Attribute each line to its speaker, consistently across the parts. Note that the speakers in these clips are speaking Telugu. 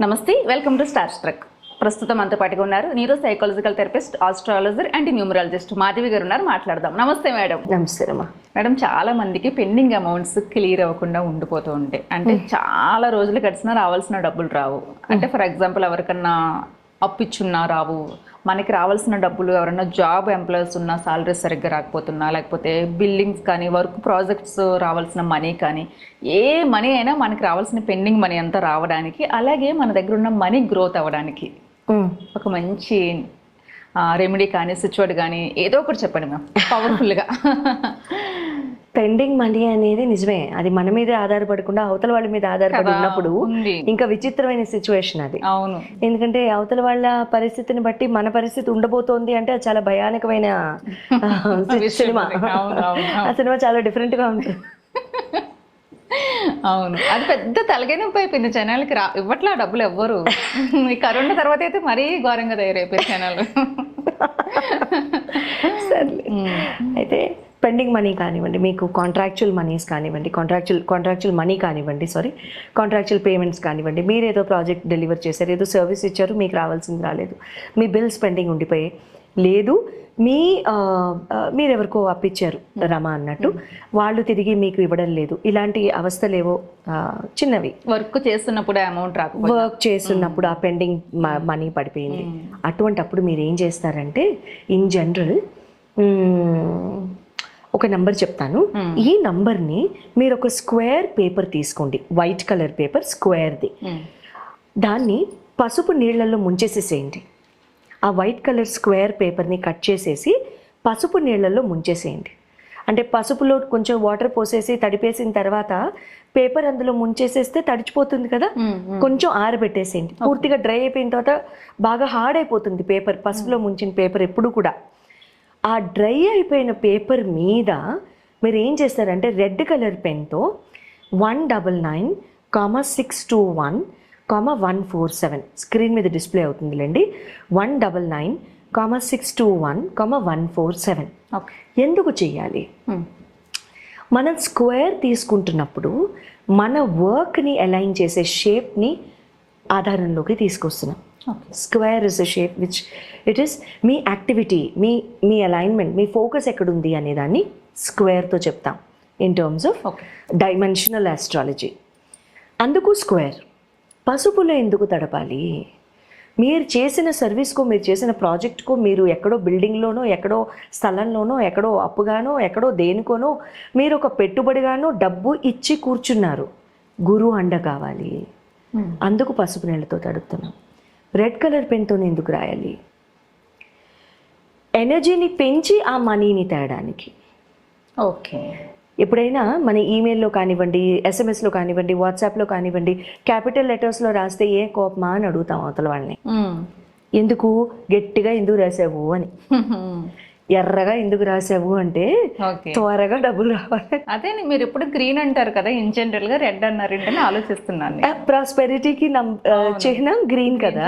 Speaker 1: నమస్తే వెల్కమ్ టు స్టార్ స్ట్రక్. ప్రస్తుతం అంత పాటుగా ఉన్నారు neuro psychological therapist astrologer and numerologist Madhavi garu ఉన్నారు మాట్లాడదాం. నమస్తే మేడం.
Speaker 2: నమస్తే అమ్మా
Speaker 1: మేడం చాలా మందికి పెండింగ్ అమౌంట్స్ క్లియర్ అవ్వకుండా ఉండిపోతూ ఉంటాయి అంటే చాలా రోజులు గడిచినా రావాల్సిన డబ్బులు రావు. అంటే ఫర్ ఎగ్జాంపుల్ ఎవరికన్నా అప్పు ఇచ్చున్నా రావు. మనకి రావాల్సిన డబ్బులు ఎవరైనా జాబ్ ఎంప్లాయీస్ ఉన్నా సాలరీ సరిగ్గా రాకపోతున్నా లేకపోతే బిల్డింగ్స్ కానీ వర్క్ ప్రాజెక్ట్స్ రావాల్సిన మనీ కానీ ఏ మనీ అయినా మనకి రావాల్సిన పెండింగ్ మనీ అంతా రావడానికి అలాగే మన దగ్గర ఉన్న మనీ గ్రోత్ అవ్వడానికి ఒక మంచి రెమెడీ కానీ సిచ్యువేట్ కానీ ఏదో ఒకటి చెప్పండి మ్యామ్ పవర్ఫుల్గా
Speaker 2: పెండింగ్ మనీ అనేది నిజమే. అది మన మీదే ఆధారపడకుండా అవతల వాళ్ళ మీద ఆధారపడి ఉన్నప్పుడు ఇంకా విచిత్రమైన సిచ్యువేషన్ అది.
Speaker 1: అవును.
Speaker 2: ఎందుకంటే అవతల వాళ్ళ పరిస్థితిని బట్టి మన పరిస్థితి ఉండబోతోంది అంటే అది చాలా భయానకమైన సినిమా. ఆ సినిమా చాలా డిఫరెంట్గా ఉంటుంది
Speaker 1: అవును. అది పెద్ద తలగే నొప్పి అయిపోయింది జనాలకి. రా ఇవ్వట్లా డబ్బులు ఎవ్వరు. ఈ కరోనా తర్వాత అయితే మరీ ఘోరంగా తయారైపోయారు జనాలు.
Speaker 2: సర్లే. అయితే పెండింగ్ మనీ కానివ్వండి మీకు కాంట్రాక్చువల్ మనీస్ కానివ్వండి కాంట్రాక్చువల్ కాంట్రాక్చువల్ మనీ కానివ్వండి సారీ కాంట్రాక్చువల్ పేమెంట్స్ కానివ్వండి మీరు ఏదో ప్రాజెక్ట్ డెలివర్ చేశారు ఏదో సర్వీస్ ఇచ్చారు మీకు రావాల్సింది రాలేదు. మీ బిల్స్ పెండింగ్ ఉండిపోయాయి. లేదు మీ ఆ, ఆ, మీరు ఎవరికో అప్పిచ్చారు రమ అన్నట్టు. వాళ్ళు తిరిగి మీకు ఇవ్వడం లేదు. ఇలాంటి అవస్థలేవో చిన్నవి.
Speaker 1: వర్క్ చేస్తున్నప్పుడు అమౌంట్ రాకపోతే
Speaker 2: వర్క్ చేస్తున్నప్పుడు ఆ పెండింగ్ మనీ పడిపోయింది. అటువంటి అప్పుడు మీరు ఏం చేస్తారంటే ఇన్ జనరల్ ఒక నంబర్ చెప్తాను. ఈ నంబర్ని మీరు ఒక స్క్వేర్ పేపర్ తీసుకోండి. వైట్ కలర్ పేపర్ స్క్వేర్ది. దాన్ని పసుపు నీళ్ళల్లో ముంచేసేసేయండి. ఆ వైట్ కలర్ స్క్వేర్ పేపర్ని కట్ చేసేసి పసుపు నీళ్ళల్లో ముంచేసేయండి. అంటే పసుపులో కొంచెం వాటర్ పోసేసి తడిపేసిన తర్వాత పేపర్ అందులో ముంచేసేస్తే తడిచిపోతుంది కదా? కొంచెం ఆరబెట్టేసేయండి. పూర్తిగా డ్రై అయిపోయిన తర్వాత బాగా హార్డ్ అయిపోతుంది పేపర్ పసుపులో ముంచిన పేపర్ ఎప్పుడు కూడా. ఆ డ్రై అయిపోయిన పేపర్ మీద మీరు ఏం చేస్తారంటే red colour పెన్తో one double nine comma six two one comma one four seven. Screen మీద display అవుతుందిలేండి. One double nine comma six two one comma one four seven.
Speaker 1: Okay.
Speaker 2: ఎందుకు చేయాలి? మనం స్క్వేర్ తీసుకుంటున్నప్పుడు మన వర్క్ని అలైన్ చేసే షేప్ని ఆధారంలోకి తీసుకొస్తున్నాం.
Speaker 1: Okay.
Speaker 2: Square is a shape which it is me activity మీ మీ అలైన్మెంట్ మీ ఫోకస్ ఎక్కడుంది అనే దాన్ని స్క్వేర్తో చెప్తాం. In terms of dimensional astrology. అందుకు స్క్వేర్. పసుపులో ఎందుకు తడపాలి? మీరు చేసిన సర్వీస్కో మీరు చేసిన ప్రాజెక్ట్కో మీరు ఎక్కడో బిల్డింగ్లోనో ఎక్కడో స్థలంలోనో ఎక్కడో అప్పుగానో ఎక్కడో దేనికోనో మీరు ఒక పెట్టుబడిగానో డబ్బు ఇచ్చి కూర్చున్నారు. గురువు అండ కావాలి. అందుకు పసుపు నీళ్ళతో తడుపుతున్నాం. రెడ్ కలర్ పెన్తో ఎందుకు రాయాలి? ఎనర్జీని పెంచి ఆ మనీని తేయడానికి
Speaker 1: ఓకే.
Speaker 2: ఎప్పుడైనా మన ఈమెయిల్లో కానివ్వండి ఎస్ఎంఎస్లో కానివ్వండి వాట్సాప్లో కానివ్వండి క్యాపిటల్ లెటర్స్లో రాస్తే ఏ కోపమా అని అడుగుతాం అవతల వాళ్ళని. ఎందుకు? గట్టిగా ఎందుకు రాసావు అని. ఎర్రగా ఎందుకు రాసావు అంటే త్వరగా డబ్బులు రావాలి.
Speaker 1: అదే మీరు ఇప్పుడు గ్రీన్ అంటారు కదా ఇన్ జనరల్గా రెడ్ అన్నారు ఏంటని ఆలోచిస్తున్నాను నేను.
Speaker 2: ప్రాస్పెరిటీకి చిహ్నం గ్రీన్ కదా.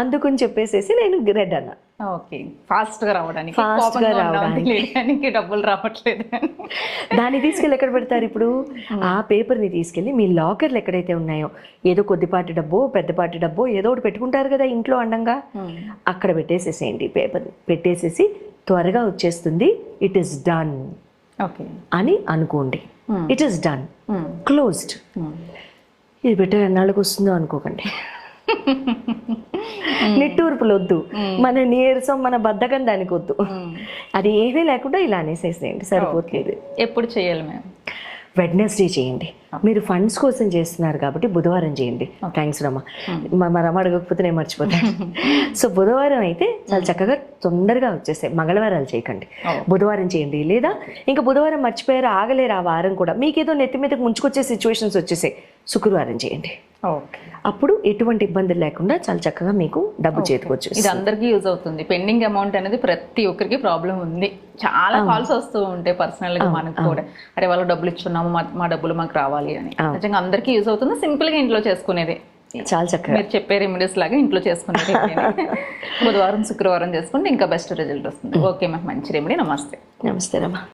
Speaker 2: అందుకని చెప్పేసేసి నేను రెడ్ అన్నా.
Speaker 1: ఓకే. ఫాస్ట్గా రావడానికి
Speaker 2: Fast గా రావడానికి.
Speaker 1: డబ్బులు రావట్లేదు
Speaker 2: దాన్ని తీసుకెళ్ళి ఎక్కడ పెడతారు ఇప్పుడు? ఆ పేపర్ని తీసుకెళ్ళి మీ లాకర్లు ఎక్కడైతే ఉన్నాయో ఏదో కొద్దిపాటి డబ్బో పెద్దపాటి డబ్బో ఏదో ఒకటి పెట్టుకుంటారు కదా ఇంట్లో అండంగా అక్కడ పెట్టేసేసేయండి పేపర్ పెట్టేసేసి త్వరగా వచ్చేస్తుంది. It is done
Speaker 1: okay.
Speaker 2: అని అనుకోండి. ఇట్ ఈస్ డన్ క్లోజ్డ్ ఇది పెట్టే ఎన్నాళ్ళకి వస్తుందో అనుకోకండి. నిట్టూర్పులు వద్దు మన నీరసం మన బద్ధకం దానికి వద్దు అది ఏమీ లేకుండా ఇలా అనేసేసేయండి. సరిపోతుంది
Speaker 1: ఎప్పుడు చేయాలి మేము
Speaker 2: వెడ్నెస్డే చేయండి. మీరు ఫండ్స్ కోసం చేస్తున్నారు కాబట్టి బుధవారం చేయండి. థ్యాంక్స్ రమ్మ. మా మా రమ్మ అడగకపోతే నేను మర్చిపోతాను సో బుధవారం అయితే చాలా చక్కగా తొందరగా వచ్చేస్తాయి. మంగళవారాలు చేయకండి. బుధవారం చేయండి. లేదా ఇంకా బుధవారం మర్చిపోయారు ఆగలేరు ఆ వారం కూడా మీకేదో నెత్తి మీదకి ముంచుకొచ్చే సిచ్యువేషన్స్ వచ్చేసాయి. శుక్రవారం చేయండి. అప్పుడు ఎటువంటి ఇబ్బందులు లేకుండా చాలా చక్కగా మీకు డబ్బు చేతికొచ్చు
Speaker 1: ఇది అందరికీ యూజ్ అవుతుంది. పెండింగ్ అమౌంట్ అనేది ప్రతి ఒక్కరికి ప్రాబ్లం ఉంది. చాలా కాల్స్ వస్తూ ఉంటాయి పర్సనల్గా మనకు కూడా. అరే వాళ్ళు డబ్బులు ఇచ్చున్నాము మా- మా డబ్బులు మాకు రావాలి అని. నిజంగా అందరికీ యూజ్ అవుతుంది. సింపుల్గా ఇంట్లో చేసుకునేది.
Speaker 2: చాలా చక్కగా.
Speaker 1: మీరు చెప్పే రెమెడీస్ లాగా ఇంట్లో చేసుకునేది బుధవారం శుక్రవారం చేసుకుంటే ఇంకా బెస్ట్ రిజల్ట్ వస్తుంది. Okay ma'am. మంచి రెమెడీ నమస్తే.
Speaker 2: నమస్తే రమ్మ